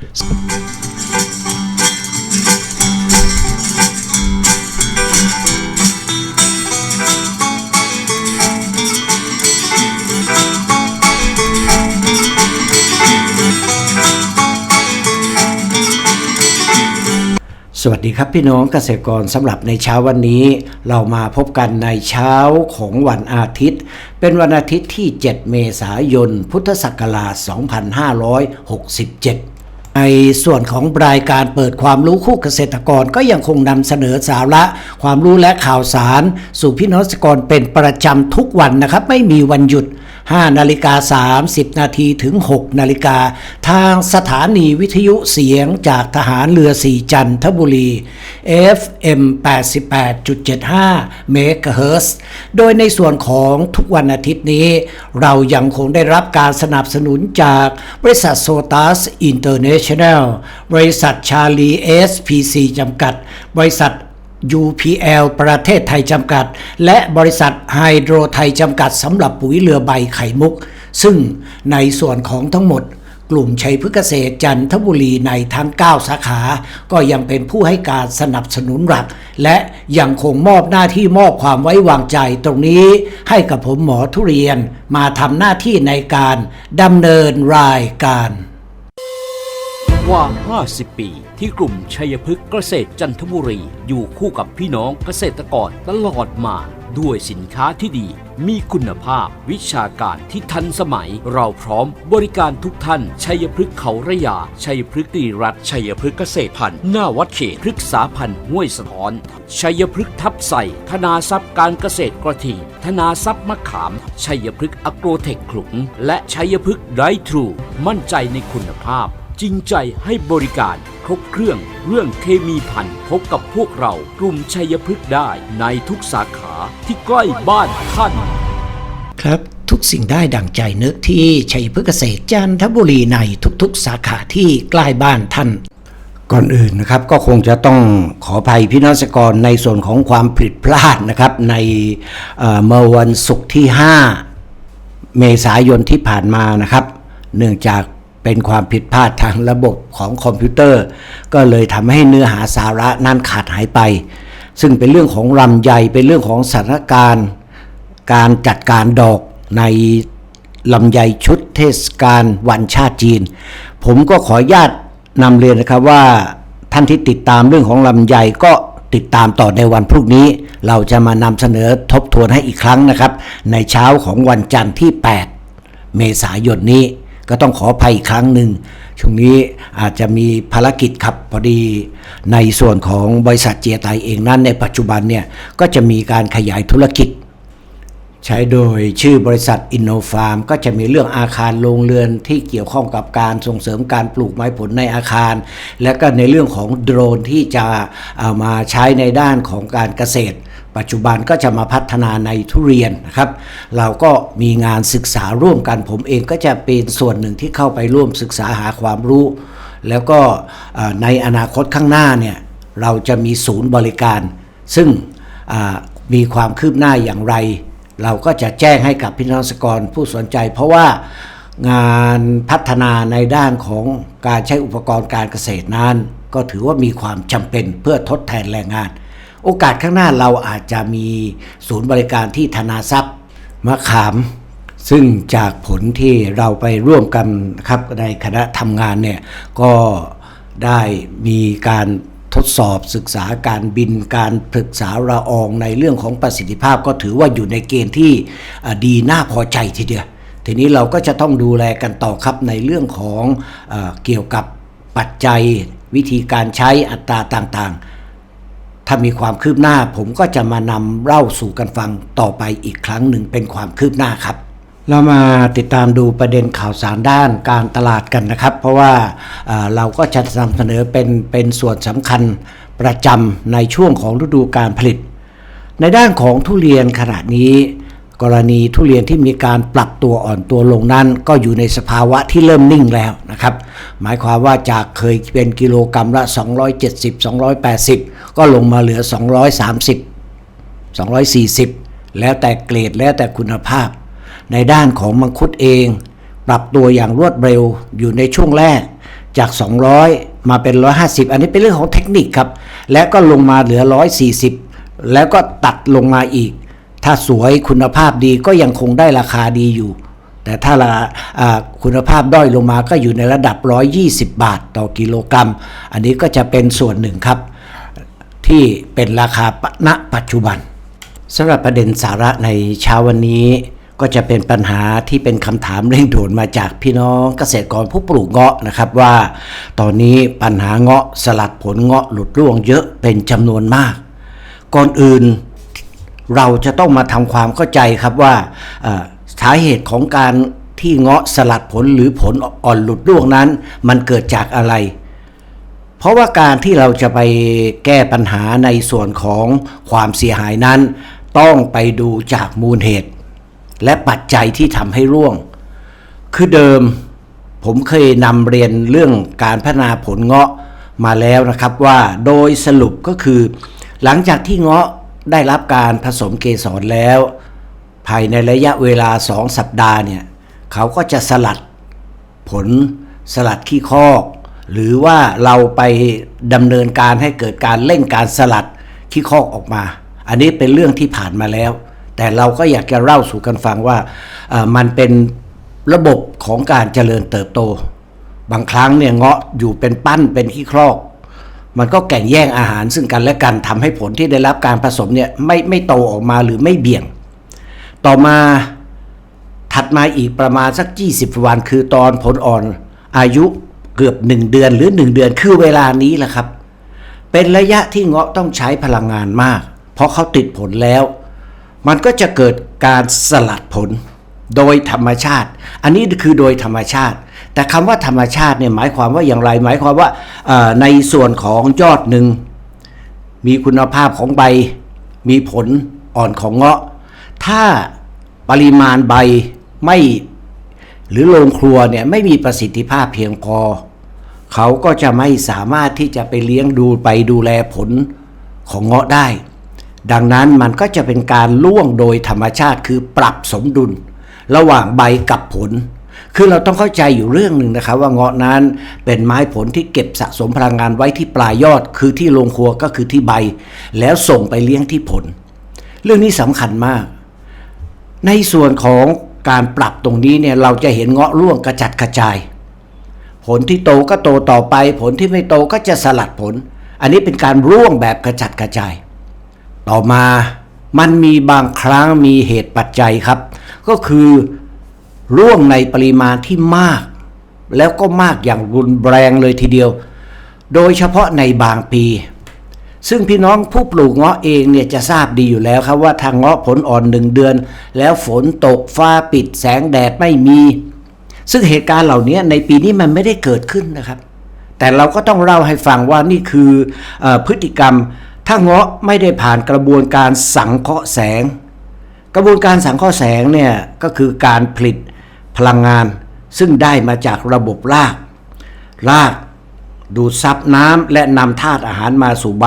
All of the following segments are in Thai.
สวัสดีครับพี่น้องเกษตรกรสำหรับในเช้าวันนี้ เรามาพบกันในเช้าของวันอาทิตย์ เป็นวันอาทิตย์ที่ 7 เมษายน พุทธศักราช 2567 ในส่วนของรายการเปิดความรู้คู่เกษตรกรก็ยังคงนำเสนอสาระ ความรู้และข่าวสาร สู่พี่น้องเกษตรกรเป็นประจำทุกวันนะครับ ไม่มีวันหยุด 5นาฬิกา30 นาทีถึง 6 นาฬิกา ทางสถานีวิทยุเสียงจากทหารเรือสีจันทบุรี FM 88.75 เมกะเฮิรตซ์โดยในส่วนของทุกวันอาทิตย์นี้ เรายังคงได้รับการสนับสนุนจากบริษัทโซตัสอินเตอร์เนชั่นแนล บริษัทชาลีเอสพีซีจำกัด บริษัท UPL ประเทศไทยจำกัด และบริษัทไฮโดรไทยจำกัดสำหรับปุ๋ยเรือใบไข่มุก ซึ่งในส่วนของทั้งหมด กลุ่มชัยพฤกษเกษตรจันทบุรีในทั้ง 9 สาขา ก็ยังเป็นผู้ให้การสนับสนุนหลัก และยังคงมอบหน้าที่มอบความไว้วางใจตรงนี้ ให้กับผมหมอทุเรียนมาทำหน้าที่ในการดำเนินรายการ กว่า 50 ปี ที่กลุ่มชัยพฤกษ์เกษตรจันทบุรี อยู่คู่กับพี่น้องเกษตรกรตลอดมา ด้วยสินค้าที่ดี มีคุณภาพ วิชาการที่ทันสมัย เราพร้อมบริการทุกท่าน ชัยพฤกษ์เขาระยา ชัยพฤกษ์ตีรัตชัยพฤกษ์เกษตรพันธุ์หน้าวัดเขตพฤกษาพันธุ์ห้วยสะท้อน ชัยพฤกษ์ทับใส่ธนาทรัพย์การเกษตรกระทิงธนาทรัพย์มะขาม ชัยพฤกษ์อโกรเทคขลุงและชัยพฤกษ์ไดทรูมั่นใจในคุณภาพ จริงใจให้บริการ ครบเครื่องเรื่องเคมีพันพบกับพวกเรากลุ่มชัยพฤกษ์ได้ในทุกสาขาที่ใกล้บ้านท่าน ครับทุกสิ่งได้ดังใจนึกที่ชัยพฤกษเกษตรจันทบุรีในทุกๆ สาขาที่ใกล้บ้านท่าน ก่อนอื่นนะครับก็คงจะต้องขออภัยพี่น้องเกษตรกรในส่วนของความผิดพลาดนะครับในเอ่อเมื่อวันศุกร์ที่ 5 เมษายนที่ผ่านมานะครับ เนื่องจาก เป็นความผิดพลาดทางระบบของคอมพิวเตอร์ ก็เลยทำให้เนื้อหาสาระนั้นขาดหายไป ซึ่งเป็นเรื่องของลำไยเป็นเรื่องของสถานการณ์ การจัดการดอกในลำไยชุดเทศกาลวันชาติจีน ผมก็ขออนุญาตนำเรียนนะครับว่าท่านที่ติดตามเรื่องของลำไยก็ติดตามต่อในวันพรุ่งนี้ เราจะมานำเสนอทบทวนให้อีกครั้งนะครับ ในเช้าของวันจันทร์ที่ 8 เมษายนนี้ ก็ต้องขออภัยอีกครั้งหนึ่งช่วงนี้อาจจะมีภารกิจครับพอดีในส่วนของบริษัทเจียไตเองนั้นในปัจจุบันเนี่ยก็จะมีการขยายธุรกิจ ใช้โดยชื่อบริษัทอินโนฟาร์มก็จะมีเรื่องอาคารโรงเรือนที่เกี่ยวข้องกับการส่งเสริมการปลูกไม้ผลในอาคาร และก็ในเรื่องของโดรนที่จะเอามาใช้ในด้านของการเกษตร ปัจจุบันก็จะมาพัฒนาในทุเรียนนะครับ เราก็มีงานศึกษาร่วมกันผมเองก็จะเป็นส่วนหนึ่งที่เข้าไปร่วมศึกษาหาความรู้ แล้วก็ในอนาคตข้างหน้าเนี่ยเราจะมีศูนย์บริการ ซึ่งมีความคืบหน้าอย่างไร เราก็จะแจ้งให้กับพี่น้องเกษตรกรผู้สนใจ เพราะว่างานพัฒนาในด้านของการใช้อุปกรณ์การเกษตรนั้น ก็ถือว่ามีความจำเป็นเพื่อทดแทนแรงงาน โอกาสข้างหน้าเราอาจจะมีศูนย์บริการที่ธนาทรัพย์มะขาม ซึ่งจากผลที่เราไปร่วมกันครับในคณะทำงานเนี่ยก็ได้มีการทดสอบศึกษาการบินการศึกษาระอองในเรื่องของประสิทธิภาพก็ถือว่าอยู่ในเกณฑ์ที่ดีน่าพอใจทีเดียว ทีนี้เราก็จะต้องดูแลกันต่อครับในเรื่องของเอเกี่ยวกับปัจจัยวิธีการใช้อัตราต่างๆ ถ้ามีความคืบหน้าผมก็จะมานำเล่าสู่กันฟังต่อไปอีกครั้งหนึ่งเป็นความคืบหน้าครับ เรามาติดตามดูประเด็นข่าวสารด้านการตลาดกันนะครับ เพราะว่าเราก็จะนำเสนอเป็นเป็นส่วนสำคัญประจำในช่วงของฤดูการผลิต ในด้านของทุเรียนขณะนี้ กรณีทุเรียนที่มีการปรับตัวอ่อนตัวลงนั้น ก็อยู่ในสภาวะที่เริ่มนิ่งแล้วนะครับ หมายความว่าจากเคยเป็นกิโลกรรัมละ 270 280 ก็ลงมาเหลือ 230 240 แล้วแต่เกรดแล้วแต่คุณภาพ ในด้านของมังคุดเอง ปรับตัวอย่างรวดเร็วอยู่ในช่วงแรกจาก 200 มาเป็น 150 อันนี้เป็นเรื่องของเทคนิคครับ แล้วก็ลงมาเหลือ 140 แล้วก็ตัดลงมาอีก ถ้าสวยคุณภาพดีก็ยังคงได้ราคาดีอยู่ แต่ถ้าราอ่าคุณภาพด้อยลงมาก็อยู่ในระดับ 120 บาทต่อกิโลกรัม อันนี้ก็จะเป็นส่วนหนึ่งครับ ที่เป็นราคาณปัจจุบันสำหรับประเด็นสาระในเช้าวันนี้ก็จะเป็นปัญหาที่เป็นคำถามเร่งด่วนมาจากพี่น้องเกษตรกรผู้ปลูกเงาะนะครับว่า ตอนนี้ปัญหาเงาะสลัดผลเงาะหลุดร่วงเยอะเป็นจำนวนมาก ก่อนอื่น เราจะต้องมาทำความเข้าใจครับว่าสาเหตุของการที่เงาะสลัดผลหรือผลอ่อนหลุดร่วงนั้น มันเกิดจากอะไร เพราะว่าการที่เราจะไปแก้ปัญหาในส่วนของความเสียหายนั้น ต้องไปดูจากมูลเหตุ และปัจจัยที่ทำให้ร่วง คือเดิมผมเคยนำเรียนเรื่องการพัฒนาผลเงาะมาแล้วนะครับว่าโดยสรุปก็คือ หลังจากที่เงาะ ได้รับการผสมเกสรแล้ว ภายในระยะเวลา2สัปดาห์เนี่ยเขาก็จะสลัดผลสลัดขี้คอก หรือว่าเราไปดำเนินการให้เกิดการเร่งการสลัดขี้คอกออกมา อันนี้เป็นเรื่องที่ผ่านมาแล้ว แต่เราก็อยากจะเล่าสู่กันฟังว่ามันเป็นระบบของการเจริญเติบโต บางครั้งเนี่ยเงาะอยู่เป็นปั้นเป็นขี้ครอก มันก็แก่งแย่งอาหารซึ่งกันและกันทำให้ผลที่ได้รับการผสมเนี่ยไม่ไม่โตออกมาหรือไม่เบี่ยง ต่อมาถัดมาอีกประมาณสัก 20 วัน คือตอนผลอ่อนอายุเกือบ 1 เดือนหรือ 1 เดือนคือเวลานี้แหละครับ เป็นระยะที่เงาะต้องใช้พลังงานมาก เพราะเขาติดผลแล้ว มันก็จะเกิดการสลัดผลโดยธรรมชาติ อันนี้คือโดยธรรมชาติ แต่คำว่าธรรมชาติเนี่ยหมายความว่าอย่างไร หมายความว่าในส่วนของยอดหนึ่งมีคุณภาพของใบ มีผลอ่อนของเงาะ ถ้าปริมาณใบไม่หรือโรงครัวเนี่ยไม่มีประสิทธิภาพเพียงพอ เขาก็จะไม่สามารถที่จะไปเลี้ยงดูไปดูแลผลของเงาะได้ ดังนั้นมันก็จะเป็นการล่วงโดยธรรมชาติคือปรับสมดุล ระหว่างใบกับผล คือเราต้องเข้าใจอยู่เรื่องหนึ่งนะครับ ว่าเงาะนั้นเป็นไม้ผลที่เก็บสะสมพลังงานไว้ที่ปลายยอด คือที่โรงครัวก็คือที่ใบ แล้วส่งไปเลี้ยงที่ผล เรื่องนี้สำคัญมาก ในส่วนของการปรับตรงนี้เนี่ยเราจะเห็นเงาะร่วงกระจัดกระจาย ผลที่โตก็โตต่อไป ผลที่ไม่โตก็จะสลัดผล อันนี้เป็นการร่วงแบบกระจัดกระจาย ต่อมามันมีบางครั้งมีเหตุปัจจัยครับ ก็คือ ร่วงในปริมาณที่มาก แล้วก็มากอย่างรุนแรงเลยทีเดียว โดยเฉพาะในบางปี ซึ่งพี่น้องผู้ปลูกเงาะเองเนี่ยจะทราบดีอยู่แล้วครับว่าทางเงาะผลอ่อนหนึ่งเดือน แล้วฝนตกฟ้าปิดแสงแดดไม่มี ซึ่งเหตุการณ์เหล่านี้ในปีนี้มันไม่ได้เกิดขึ้นนะครับ แต่เราก็ต้องเล่าให้ฟังว่านี่คืออพฤติกรรมถ้าเงาะไม่ได้ผ่านกระบวนการสังเคราะห์แสง กระบวนการสังเคราะห์แสงเนี่ยก็คือการผลิต พลังงาน ซึ่งได้มาจากระบบรากรากดูดซับน้ำและนำธาตุอาหารมาสู่ใบ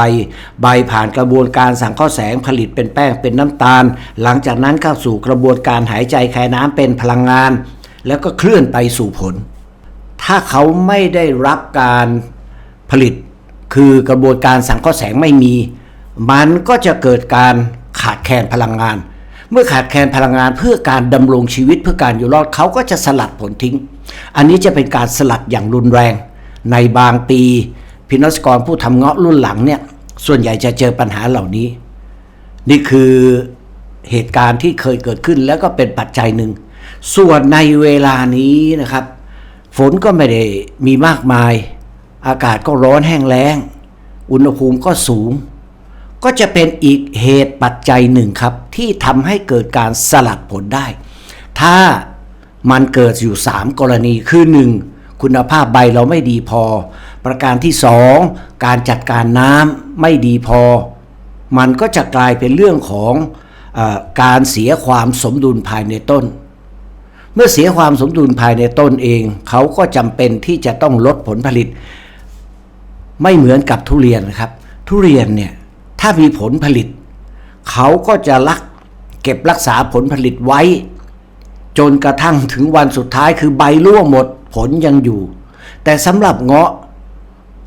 ใบผ่านกระบวนการสังเคราะห์แสงผลิตเป็นแป้งเป็นน้ำตาล หลังจากนั้นเข้าสู่กระบวนการหายใจคายน้ำเป็นพลังงาน แล้วก็เคลื่อนไปสู่ผล ถ้าเขาไม่ได้รับการผลิต คือกระบวนการสังเคราะห์แสงไม่มี มันก็จะเกิดการขาดแคลนพลังงาน เมื่อขาดแคลนพลังงานเพื่อการดำรงชีวิตเพื่อการอยู่รอดเขาก็จะสลัดผลทิ้ง อันนี้จะเป็นการสลัดอย่างรุนแรง ในบางปีพินอสกรผู้ทำเงาะรุ่นหลังเนี่ยส่วนใหญ่จะเจอปัญหาเหล่านี้ นี่คือเหตุการณ์ที่เคยเกิดขึ้นแล้วก็เป็นปัจจัยหนึ่ง ส่วนในเวลานี้นะครับ ฝนก็ไม่ได้มีมากมาย อากาศก็ร้อนแห้งแล้ง อุณหภูมิก็สูง ก็จะเป็นอีกเหตุปัจจัยหนึ่งครับ ที่ทำให้เกิดการสลัดผลได้ ถ้ามันเกิดอยู่ 3 กรณีคือ 1. คุณภาพใบเราไม่ดีพอ ประการที่ 2. การจัดการน้ำไม่ดีพอ มันก็จะกลายเป็นเรื่องของออการเสียความสมดุลภายในต้น เมื่อเสียความสมดุลภายในต้นเอง เขาก็จำเป็นที่จะต้องลดผลผลิต ไม่เหมือนกับทุเรียนนะครับ ทุเรียนเนี่ย ถ้ามีผลผลิต เขาก็จะรักเก็บรักษาผลผลิตไว้ จนกระทั่งถึงวันสุดท้ายคือใบร่วงหมดผลยังอยู่ แต่สำหรับเงาะ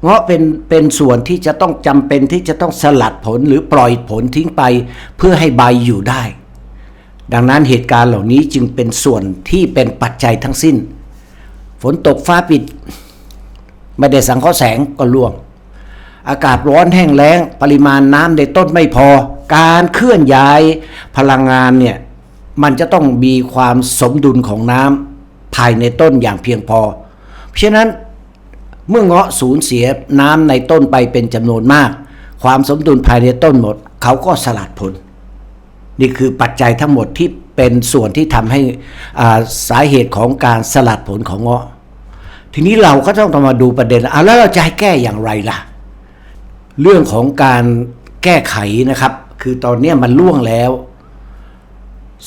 เงาะเป็นเป็นส่วนที่จะต้องจำเป็นที่จะต้องสลัดผลหรือปล่อยผลทิ้งไปเพื่อให้ใบอยู่ได้ ดังนั้นเหตุการณ์เหล่านี้จึงเป็นส่วนที่เป็นปัจจัยทั้งสิ้น ฝนตกฟ้าปิด ไม่ได้สังเคราะห์แสงก็ร่วง อากาศร้อนแห้งแล้ง ปริมาณน้ำในต้นไม่พอ การเคลื่อนย้ายพลังงานเนี่ยมันจะต้องมีความสมดุลของน้ำภายในต้นอย่างเพียงพอ เพราะฉะนั้นเมื่อเงาะสูญเสียน้ำในต้นไปเป็นจำนวนมาก ความสมดุลภายในต้นหมด เขาก็สลัดผล นี่คือปัจจัยทั้งหมดที่เป็นส่วนที่ทำให้อาสาเหตุของการสลัดผลของเงาะ ทีนี้เราก็ต้องมาดูประเด็นอะแล้วเราจะให้แก้อย่างไรล่ะ เรื่องของการแก้ไขนะครับ คือตอนนี้มันล่วงแล้ว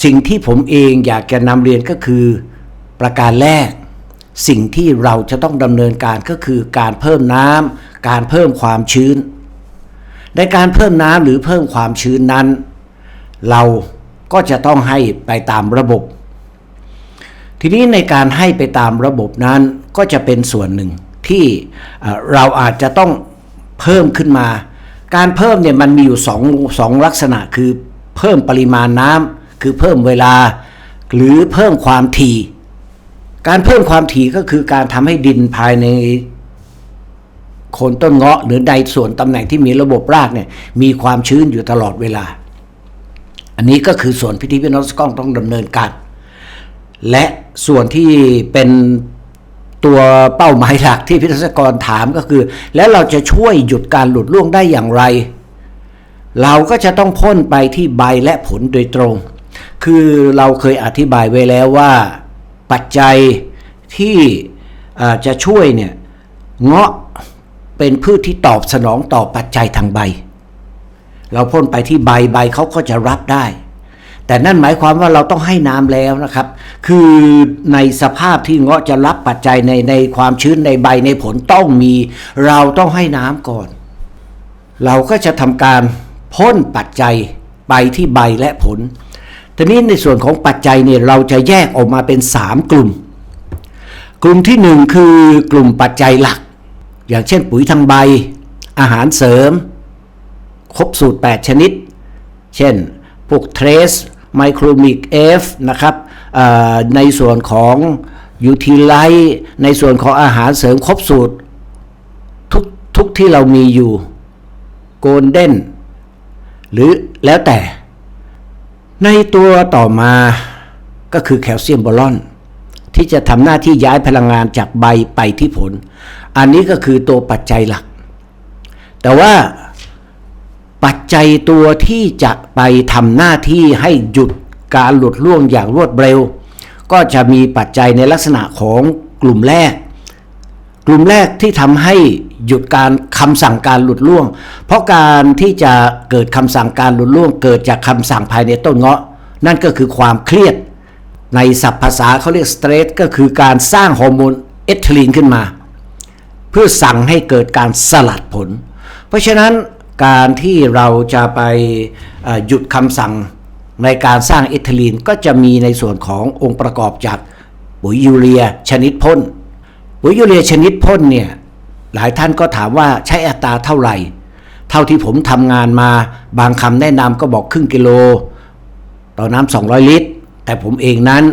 สิ่งที่ผมเองอยากจะนำเรียนก็คือ ประการแรก สิ่งที่เราจะต้องดำเนินการก็คือการเพิ่มน้ำการเพิ่มความชื้น ในการเพิ่มน้ำหรือเพิ่มความชื้นนั้น เราก็จะต้องให้ไปตามระบบ ทีนี้ในการให้ไปตามระบบนั้นก็จะเป็นส่วนหนึ่งที่เราอาจจะต้อง เพิ่มขึ้นมา การเพิ่มเนี่ยมันมีอยู่สองสองลักษณะคือเพิ่มปริมาณน้ำคือเพิ่มเวลา หรือเพิ่มความถี่ การเพิ่มความถี่ก็คือการทำให้ดินภายในโคนต้นเงาะหรือในส่วนตำแหน่งที่มีระบบรากเนี่ยมีความชื้นอยู่ตลอดเวลา อันนี้ก็คือส่วนพิธีพินอสกล้องต้องดำเนินการ และส่วนที่เป็น ตัวเป้าหมายหลักที่พิทยากรถามก็คือ แล้วเราจะช่วยหยุดการหลุดร่วงได้อย่างไร เราก็จะต้องพ่นไปที่ใบและผลโดยตรง คือเราเคยอธิบายไว้แล้วว่า ปัจจัยที่จะช่วยเนี่ยเงาะเป็นพืชที่ตอบสนองต่อปัจจัยทางใบ เราพ่นไปที่ใบใบเขาก็จะรับได้ แต่นั่นหมายความว่าเราต้องให้น้ำแล้วนะครับ คือในสภาพที่เงาะจะรับปัจจัยในในความชื้นในใบในผลต้องมี เราต้องให้น้ำก่อน เราก็จะทำการพ่นปัจจัยไปที่ใบและผลทีนี้ในส่วนของปัจจัยเนี่ยเราจะแยกออกมาเป็น 3 กลุ่ม กลุ่มที่ 1 คือกลุ่มปัจจัยหลัก อย่างเช่นปุ๋ยทางใบ อาหารเสริม ครบสูตร 8 ชนิด เช่นพวกเทรส ไมโครมิกเอฟนะครับในส่วนของยูทิไลในส่วนของอาหารเสริมครบสูตร ทุกทุกที่เรามีอยู่โกลเด้นหรือแล้วแต่ ในตัวต่อมาก็คือแคลเซียมบอลอน ที่จะทำหน้าที่ย้ายพลังงานจากใบไปที่ผล อันนี้ก็คือตัวปัจจัยหลัก แต่ว่า ปัจจัยตัวที่จะไปทำหน้าที่ให้หยุดการหลุดร่วงอย่างรวดเร็ว ก็จะมีปัจจัยในลักษณะของกลุ่มแรก กลุ่มแรกที่ทำให้หยุดการคำสั่งการหลุดร่วง เพราะการที่จะเกิดคำสั่งการหลุดร่วง เกิดจากคำสั่งภายในต้นเงาะ นั่นก็คือความเครียด ในศัพท์ภาษาเขาเรียกสเตรสก็คือการสร้างฮอร์โมนเอทิลีนขึ้นมา เพื่อสั่งให้เกิดการสลัดผล เพราะฉะนั้น การที่เราจะไปหยุดคำสั่งในการสร้างเอทิลีนก็จะมีในส่วนขององค์ประกอบจากปุ๋ยยูเรียชนิดพ่นปุ๋ยยูเรียชนิดพ่นเนี่ยหลายท่านก็ถามว่าใช้อัตราเท่าไหร่ เท่าที่ผมทำงานมาบางคำแนะนำก็บอกครึ่งกิโล ต่อน้ำ200 ลิตร แต่ผมเองนั้น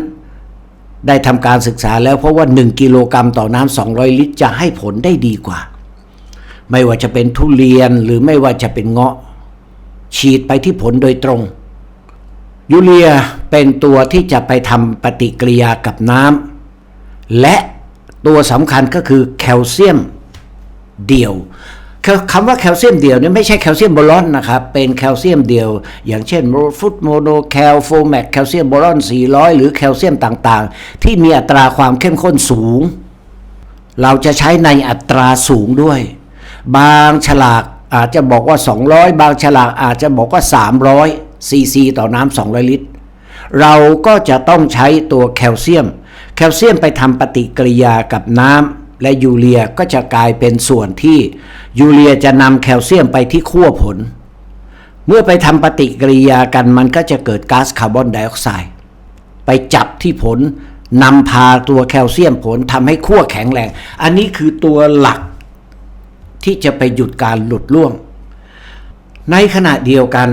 ได้ทำการศึกษาแล้วเพราะว่า 1 กิโลกรัมต่อน้ำ200 ลิตร จะให้ผลได้ดีกว่า ไม่ว่าจะเป็นทุเรียนหรือไม่ว่าจะเป็นเงาะ ฉีดไปที่ผลโดยตรง ยูเรียเป็นตัวที่จะไปทำปฏิกิริยากับน้ำและตัวสำคัญก็คือแคลเซียมเดี่ยวคำว่าแคลเซียมเดี่ยวนี่ไม่ใช่แคลเซียมบอลอนนะครับ เป็นแคลเซียมเดี่ยว อย่างเช่นฟุตโมโนแคลโฟแมกแคลเซียมบอลอน 400 หรือแคลเซียมต่างๆ ที่มีอัตราความเข้มข้นสูง เราจะใช้ในอัตราสูงด้วย บางฉลากอาจจะบอกว่า 200 บางฉลากอาจจะบอกว่า 300ซีซีต่อน้ำ200 ลิตร เราก็จะต้องใช้ตัวแคลเซียม แคลเซียมไปทำปฏิกิริยากับน้ำและยูเรียก็จะกลายเป็นส่วนที่ยูเรียจะนำแคลเซียมไปที่ขั้วผล เมื่อไปทำปฏิกิริยากันมันก็จะเกิดก๊าซคาร์บอนไดออกไซด์ไปจับที่ผลนำพาตัวแคลเซียมผลทำให้ขั้วแข็งแรง อันนี้คือตัวหลัก ที่จะไปหยุดการหลุดล่วง ในขณะเดียวกัน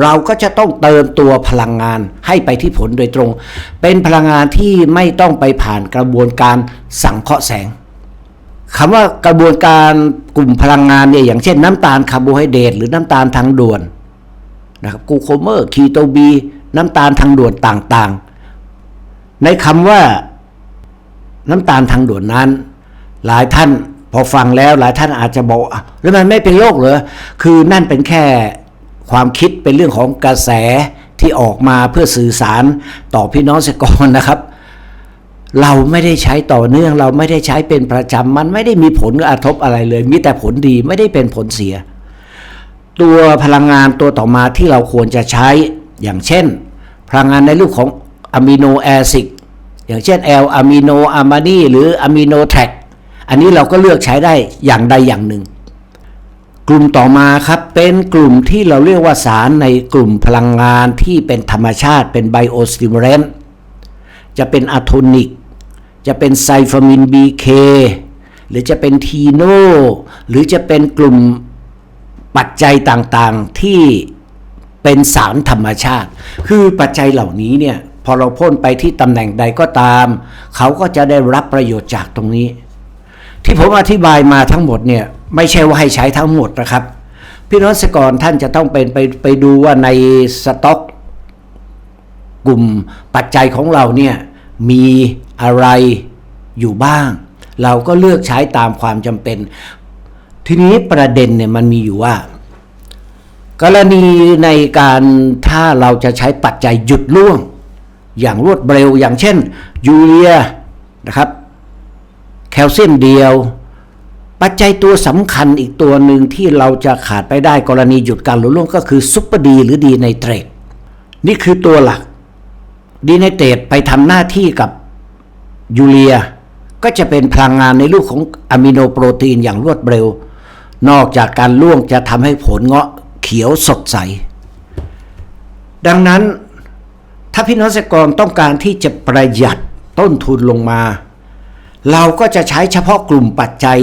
เราก็จะต้องเติมตัวพลังงานให้ไปที่ผลโดยตรง เป็นพลังงานที่ไม่ต้องไปผ่านกระบวนการสังเคราะห์แสงคำว่ากระบวนการกลุ่มพลังงานเนี่ยอย่างเช่นน้ำตาลคาร์โบไฮเดรตหรือน้ำตาลทางด่วนนะครับกูโคเมอร์คีโตบีน้ำตาลทางด่วนต่างๆ ในคำว่าน้ำตาลทางด่วนนั้น หลายท่าน พอฟังแล้วหลายท่านอาจจะบอกอะแล้วมันไม่เป็นโรคเหรอคือนั่นเป็นแค่ความคิดเป็นเรื่องของกระแสที่ออกมาเพื่อสื่อสารต่อพี่น้องเกษตรกรนะครับ เราไม่ได้ใช้ต่อเนื่อง เราไม่ได้ใช้เป็นประจำมันไม่ได้มีผลกระทบอะไรเลย มีแต่ผลดีไม่ได้เป็นผลเสีย ตัวพลังงานตัวต่อมาที่เราควรจะใช้อย่างเช่น พลังงานในรูปของอะมิโนแอซิดอย่างเช่นแอลอะมิโนอะมานีหรืออะมิโนแทร็ก อันนี้เราก็เลือกใช้ได้อย่างใดอย่างหนึ่ง กลุ่มต่อมาครับเป็นกลุ่มที่เราเรียกว่าสารในกลุ่มพลังงานที่เป็นธรรมชาติเป็นไบโอสติมูเลนจะเป็นอะโทนิก จะเป็นไซฟามิน BK หรือจะเป็นทีโนหรือจะเป็นกลุ่มปัจจัยต่างๆที่เป็นสารธรรมชาติ คือปัจจัยเหล่านี้เนี่ยพอเราพ่นไปที่ตำแหน่งใดก็ตาม เขาก็จะได้รับประโยชน์จากตรงนี้ ที่ผมอธิบายมาทั้งหมดเนี่ยไม่ใช่ว่าให้ใช้ทั้งหมดนะครับ พี่น้องเกรกรท่านจะต้องเป็นไปไปดูว่าในสต็อก กลุ่มปัจจัยของเราเนี่ยมีอะไรอยู่บ้าง เราก็เลือกใช้ตามความจำเป็น ทีนี้ประเด็นเนี่ยมันมีอยู่ว่า กรณีในการถ้าเราจะใช้ปัจจัยหยุดล่วง อย่างรวดเร็วอย่างเช่นยูเรียนะครับ แคลเซียมเดียว ปัจจัยตัวสำคัญอีกตัวหนึ่งที่เราจะขาดไปได้กรณีหยุดการหลุดล่วงก็คือซุปเปอร์ดีหรือดีไนเตรตนี่คือตัวหลักดีไนเตรตไปทำหน้าที่กับยูเรีย ก็จะเป็นพลังงานในรูปของอะมิโนโปรตีนอย่างรวดเร็ว นอกจากการล่วงจะทำให้ผลเงาะเขียวสดใส ดังนั้นถ้าพี่น้องเกษตรกรต้องการที่จะประหยัดต้นทุนลงมา เราก็จะใช้เฉพาะกลุ่มปัจจัย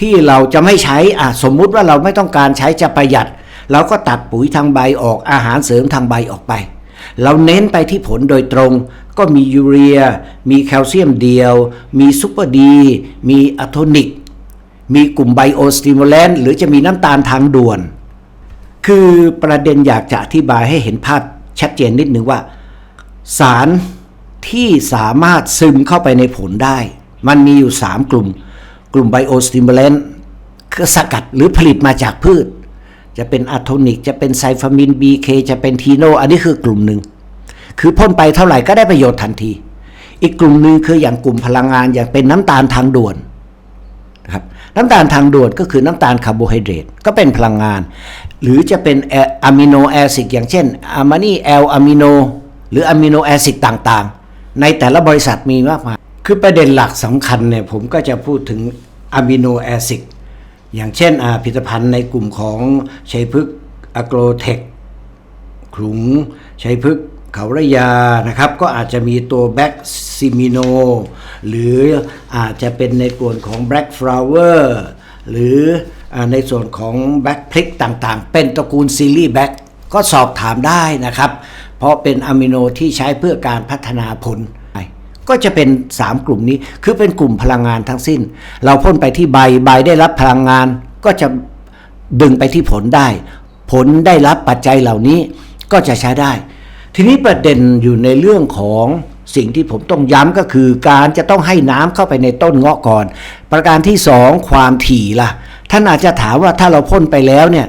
ที่เราจะไม่ใช้อะสมมุติว่าเราไม่ต้องการใช้จะประหยัด เราก็ตัดปุ๋ยทางใบออกอาหารเสริมทางใบออกไป เราเน้นไปที่ผลโดยตรง ก็มียูเรีย มีแคลเซียมเดียว มีซูเปอร์ดี มีอะโทนิก มีกลุ่มไบโอสติมูเลนหรือจะมีน้ำตาลทางด่วน คือประเด็นอยากจะอธิบายให้เห็นภาพชัดเจนนิดนึงว่า สาร ที่สามารถซึมเข้าไปในผลได้ มันมีอยู่ 3 กลุ่ม กลุ่มไบโอสติมูเลนคือสกัดหรือผลิตมาจากพืช จะเป็นอะโทนิก จะเป็นไซฟามิน BK จะเป็นทีโน อันนี้คือกลุ่มหนึ่ง คือพ่นไปเท่าไหร่ก็ได้ประโยชน์ทันที อีกกลุ่มหนึ่งคืออย่างกลุ่มพลังงานอย่างเป็นน้ำตาลทางด่วนนะครับน้ำตาลทางด่วนก็คือน้ำตาลคาร์โบไฮเดรตก็เป็นพลังงาน หรือจะเป็นอะมิโนแอซิดอย่างเช่นอะมานีแอลอะมิโนหรืออะมิโนแอซิดต่างๆ ในแต่ละบริษัทมีมากมายคือประเด็นหลักสำคัญเนี่ยผมก็จะพูดถึงอะมิโนแอซิดอย่างเช่นอาผลิตภัณฑ์ในกลุ่มของชัยพฤกษ์อโกรเทคขลุงชัยพฤกษ์เขาระยานะครับ ก็อาจจะมีตัวแบ็กซิมิโนหรืออาจจะเป็นในกลุ่มของแบล็กฟลาวเวอร์หรือในส่วนของแบ็กพลิกต่างๆ เป็นตระกูลซีรีส์แบ็กก็สอบถามได้นะครับ ราะเป็นอะมิโนที่ใช้เพื่อการพัฒนาผล ก็จะเป็น 3 กลุ่มนี้คือเป็นกลุ่มพลังงานทั้งสิ้น เราพ่นไปที่ใบใบได้รับพลังงานก็จะดึงไปที่ผลได้ ผลได้รับปัจจัยเหล่านี้ก็จะใช้ได้ ทีนี้ประเด็นอยู่ในเรื่องของสิ่งที่ผมต้องย้ำก็คือการจะต้องให้น้ำเข้าไปในต้นเงาะก่อน ประการที่สองความถี่ล่ะ ท่านอาจจะถามว่าถ้าเราพ่นไปแล้วเนี่ย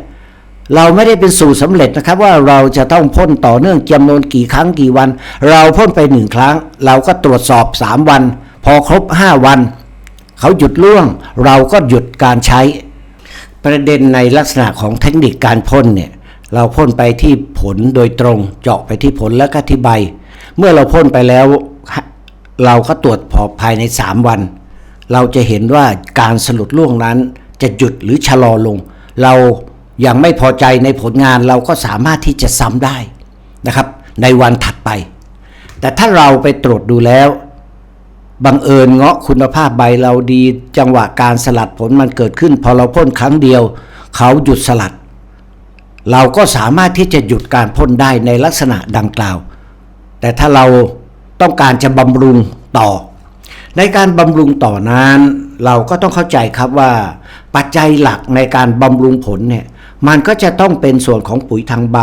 เราไม่ได้เป็นสูตรสำเร็จนะครับว่าเราจะต้องพ่นต่อเนื่องจำนวนกี่ครั้งกี่วัน เราพ่นไปหนึ่งครั้ง เราก็ตรวจสอบ 3 วัน พอครบ 5 วัน เขาหยุดล่วง เราก็หยุดการใช้ ประเด็นในลักษณะของเทคนิคการพ่นเนี่ยเราพ่นไปที่ผลโดยตรงเจาะไปที่ผลแล้วก็ที่ใบ เมื่อเราพ่นไปแล้ว เราก็ตรวจพอภายใน 3 วัน เราจะเห็นว่าการสลุดล่วงนั้นจะหยุดหรือชะลอลง เรา ยังไม่พอใจในผลงานเราก็สามารถที่จะซ้ำได้นะครับ ในวันถัดไป แต่ถ้าเราไปตรวจดูแล้วบังเอิญเงาะคุณภาพใบเราดีจังหวะการสลัดผลมันเกิดขึ้น พอเราพ่นครั้งเดียว เขาหยุดสลัด เราก็สามารถที่จะหยุดการพ่นได้ในลักษณะดังกล่าว แต่ถ้าเราต้องการจะบำรุงต่อ ในการบำรุงต่อนั้น เราก็ต้องเข้าใจครับว่า ปัจจัยหลักในการบำรุงผลเนี่ย มันก็จะต้องเป็นส่วนของปุ๋ยทางใบ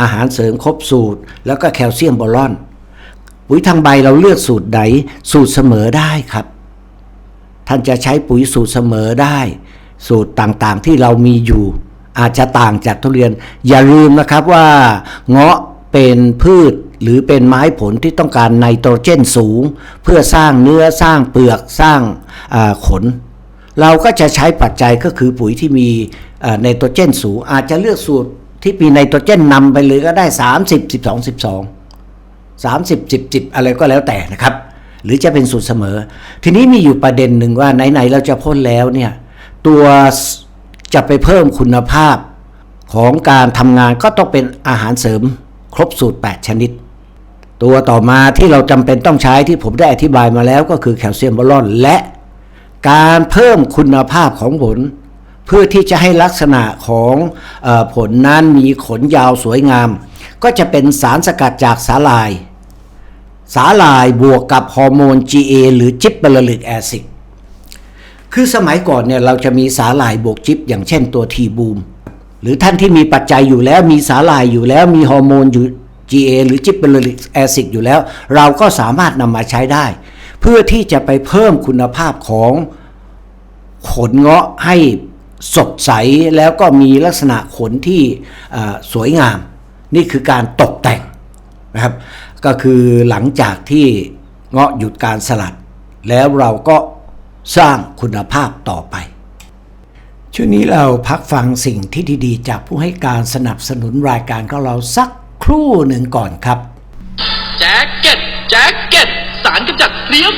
อาหารเสริมครบสูตร แล้วก็แคลเซียมบอลอน ปุ๋ยทางใบเราเลือกสูตรไหนสูตรเสมอได้ครับ ท่านจะใช้ปุ๋ยสูตรเสมอได้ สูตรต่างๆที่เรามีอยู่ อาจจะต่างจากทุเรียน อย่าลืมนะครับว่าเงาะเป็นพืชหรือเป็นไม้ผลที่ต้องการไนโตรเจนสูง เพื่อสร้างเนื้อสร้างเปลือกสร้างขน เราก็จะใช้ปัจจัยก็คือปุ๋ยที่มี ไนโตรเจนสูงอาจจะเลือกสูตรที่มีไนโตรเจนนำไปเลยก็ได้ 30 12 12 30 10 10 อะไรก็แล้วแต่นะครับ หรือจะเป็นสูตรเสมอ ทีนี้มีอยู่ประเด็นหนึ่งว่าไหนๆเราจะพ่นแล้วเนี่ยตัวจะไปเพิ่มคุณภาพของการทำงานก็ต้องเป็นอาหารเสริมครบสูตร 8 ชนิด ตัวต่อมาที่เราจำเป็นต้องใช้ที่ผมได้อธิบายมาแล้วก็คือแคลเซียมบอลอนและการเพิ่มคุณภาพของผล เพื่อที่จะให้ลักษณะของอผลนั้นมีขนยาวสวยงาม ก็จะเป็นสารสกัดจากสาลาย สาลายบวกกับฮอร์โมน GA หรือจิบเบลลิกแอซิดคือสมัยก่อนเนี่ยเราจะมีสาหร่ายบวกจิบอย่างเช่นตัวทีบูมหรือท่านที่มีปัจจัยอยู่แล้วมีสาหร่ายอยู่แล้วมีฮอร์โมนอยู่ GA หรือจิบเบลลิกแอซิดอยู่แล้ว เราก็สามารถนำมาใช้ได้ เพื่อที่จะไปเพิ่มคุณภาพของขนเงาะให้ สดใสแล้วก็มีลักษณะขนที่สวยงาม นี่คือการตกแต่งนะครับ ก็คือหลังจากที่เงาะหยุดการสลัด แล้วเราก็สร้างคุณภาพต่อไป ช่วงนี้เราพักฟังสิ่งที่ดีๆ จากผู้ให้การสนับสนุนรายการของเราสักครู่หนึ่งก่อนครับ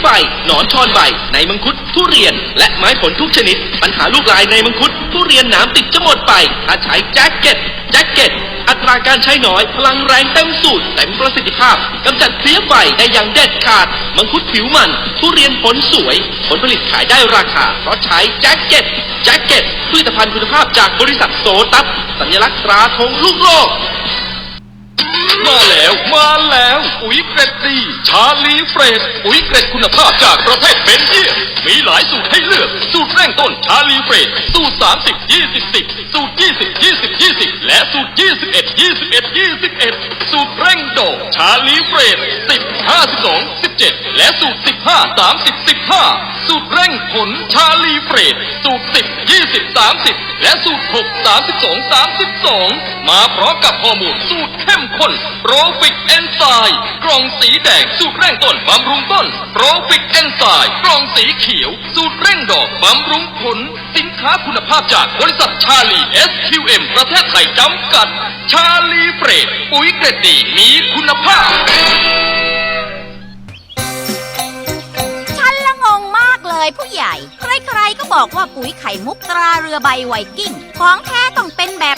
เพลี้ยหนอนชอนใบ ในมังคุดทุเรียน และไม้ผลทุกชนิด ปัญหาลูกลายในมังคุดทุเรียนหนามติดจะหมดไปถ้าใช้แจ็คเก็ตแจ็คเก็ตอัตราการใช้น้อย พลังแรงเต็มสูตรเต็มประสิทธิภาพกำจัดเพลี้ยไฟได้อย่างเด็ดขาด มังคุดผิวมัน ทุเรียนผลสวย ผลผลิตขายได้ราคา เพราะใช้แจ็คเก็ตแจ็คเก็ตผลิตภัณฑ์คุณภาพจากบริษัทโซตัสสัญลักษณ์ตราธงลูกโลก มาแล้ว มาแล้ว ปุ๋ยเกรดดี ชาลีเฟรชปุ๋ยเกรดคุณภาพจากประเทศเบลเยียมมีหลายสูตรให้เลือก สูตรเร่งต้นชาลีเฟรชสูตร 30 20 10 สูตร 20 20 20 และสูตร 21 21 21 สูตรเร่งโดชาลีเฟรช10 52 17 และสูตร 15 30 15 สูตรเร่งผลชาลีเฟรชสูตร 10 20 30 และสูตร 6 32 32 มาพร้อมกับฮอร์โมนสูตรเข้มข้นโปรฟิกเอนไซม์กล่องสีแดงสูตรเร่งต้นบำรุงต้นโปรฟิกเอนไซม์กล่องสีเขียว สูตรเร่งดอกบำรุงผล สินค้าคุณภาพจากบริษัทชาลี SQM ประเทศไทยจำกัด ชาลีเฟรดปุ๋ยเกรดดีมีคุณภาพฉันละงงมากเลยผู้ใหญ่ ใครๆก็บอกว่าปุ๋ยไข่มุกตราเรือใบไวกิ้ง ของแท้ต้องเป็นแบบ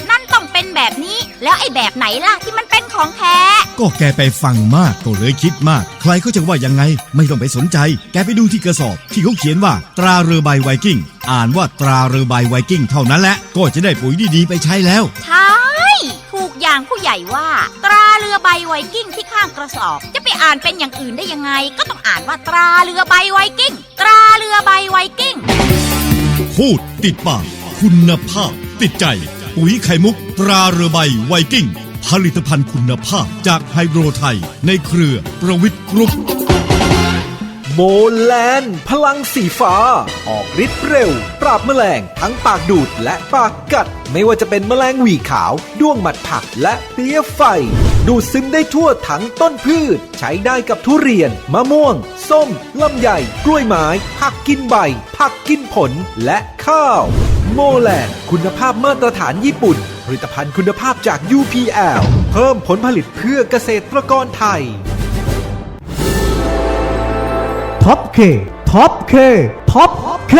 เป็นแบบนี้ แล้วไอ้แบบไหนล่ะที่มันเป็นของแท้ ก็แกไปฟังมากก็เลยคิดมาก ใครเขาจะว่ายังไง ไม่ต้องไปสนใจ แกไปดูที่กระสอบ ที่เขาเขียนว่า ตราเรือใบไวกิ้ง อ่านว่าตราเรือใบไวกิ้งเท่านั้นแหละ ก็จะได้ปุ๋ยดีๆไปใช้แล้ว ใช่ ถูกอย่างผู้ใหญ่ว่า ตราเรือใบไวกิ้งที่ข้างกระสอบ จะไปอ่านเป็นอย่างอื่นได้ยังไง ก็ต้องอ่านว่าตราเรือใบไวกิ้ง ตราเรือใบไวกิ้ง พูดติดปากคุณภาพติดใจ ปุ๋ยไข่มุกตราเรือใบไวกิ้ง ผลิตภัณฑ์คุณภาพจากไฮโดรไทย ในเครือประวิทย์กรุ๊ปโมแลนพลังสีฟ้า ออกฤทธิ์เร็ว ปราบแมลง ทั้งปากดูดและปากกัด ไม่ว่าจะเป็นแมลงหวีขาวด้วงหมัดผักและเพลี้ยไฟ ดูดซึมได้ทั่วทั้งต้นพืช ใช้ได้กับทุเรียน มะม่วง ส้มลำไย กล้วยไม้ ผักกินใบ ผักกินผลและข้าว โมแลนคุณภาพมาตรฐานญี่ปุ่น ผลิตภัณฑ์คุณภาพจาก UPL เพิ่มผลผลิตเพื่อเกษตรกรไทยท็อปเคท็อปเคท็อปเค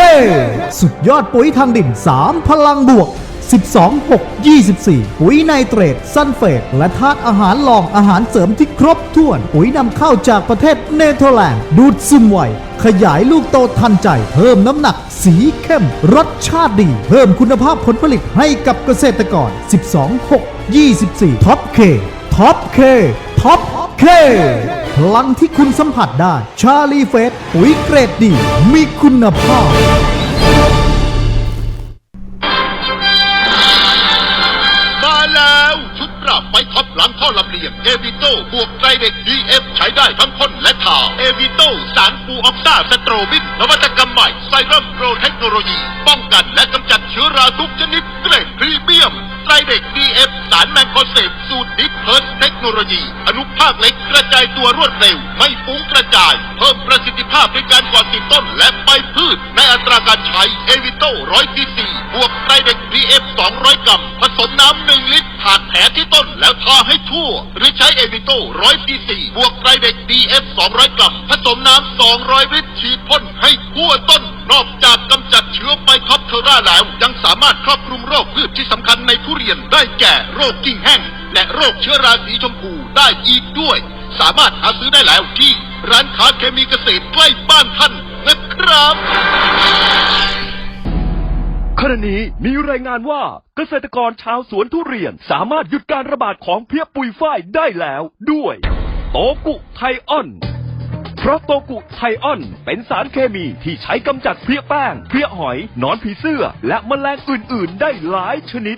สุดยอดปุ๋ยทางดิน 3 พลังบวก 12624 ปุ๋ยไนเตรตซันเฟตและธาตุอาหารรองอาหารเสริมที่ครบถ้วน ปุ๋ยนำเข้าจากประเทศเนเธอร์แลนด์ ดูดซึมไว ขยายลูกโตทันใจ เพิ่มน้ำหนัก สีเข้ม รสชาติดี เพิ่มคุณภาพผลผลิตให้กับเกษตรกร 12624 ท็อปเค ท็อปเค ท็อปเคพลังที่คุณสัมผัสได้ ชาลีเฟสปุ๋ยเกรดดี มีคุณภาพ ด รับหลังท่อลำเลียงเอวิโต้บวกไตรเด็กดีเอฟใช้ได้ทั้งพ่นและทาเอวิโต้สารฟูออกซ่าสโตรบินนวัตกรรมใหม่ไซรัมโปรเทคโนโลยี ป้องกันและกำจัดเชื้อราทุกชนิดเกรดพรีเมียมไตรเด็กดีเอฟสารแมงโคเซฟสูตรดิฟเพิร์สเทคโนโลยี อนุภาคเล็กกระจายตัวรวดเร็ว ไม่ฟุ้งกระจาย เพิ่มประสิทธิภาพในการก่อติดต้นและใบพืช ในอัตราการใช้เอวิโต้ร้อยซีซีบวกไตรเด็กดีเอฟสองร้อยกรัมผสมน้ำหนึ่งลิตรผ่านแผลที่ต้นแล้วทาให้ทั่ว หรือใช้เอวิโต้ร้อยซีซีบวกไตรเด็กดีเอฟสองร้อยกรัมผสมน้ำสองร้อยลิตรฉีดพ่นให้ทั่วต้น นอกจากกำจัดเชื้อไบท็อปเทอร่าแล้วยังสามารถครอบคลุมโรคพืชที่สำคัญในทุเรียนได้แก่โรคกิ่งแห้ง และโรคเชื้อราสีชมพูได้อีกด้วย สามารถหาซื้อได้แล้วที่ ร้านค้าเคมีเกษตรใกล้บ้านท่านนะครับ ขณะนี้มีรายงานว่าเกษตรกรชาวสวนทุเรียนสามารถหยุดการระบาดของเพี้ยปุยฝ้ายได้แล้วด้วย โตกุไทออน เพราะโตกุไทออนเป็นสารเคมีที่ใช้กำจัดเพลี้ยแป้ง เพลี้ยหอย หนอนผีเสื้อ และแมลงอื่น ๆ ได้หลายชนิด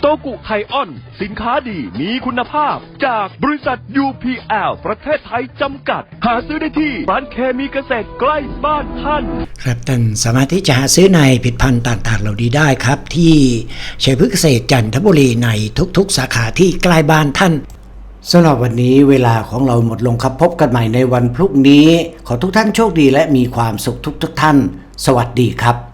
โตกุไทออน สินค้าดีมีคุณภาพ จากบริษัท UPL ประเทศไทยจำกัด หาซื้อได้ที่ร้านเคมีเกษตรใกล้บ้านท่านครับท่านสามารถที่จะหาซื้อในผลิดพันธ์ต่างๆ เหล่านี้ได้ครับ ที่ชัยพฤกษเกษตรจันทบุรีในทุกๆ สาขาที่ใกล้บ้านท่านสำหรับวันนี้เวลาของเราหมดลงครับพบกันใหม่ในวันพรุ่งนี้ ขอทุกท่านโชคดีและมีความสุขทุกๆท่าน สวัสดีครับ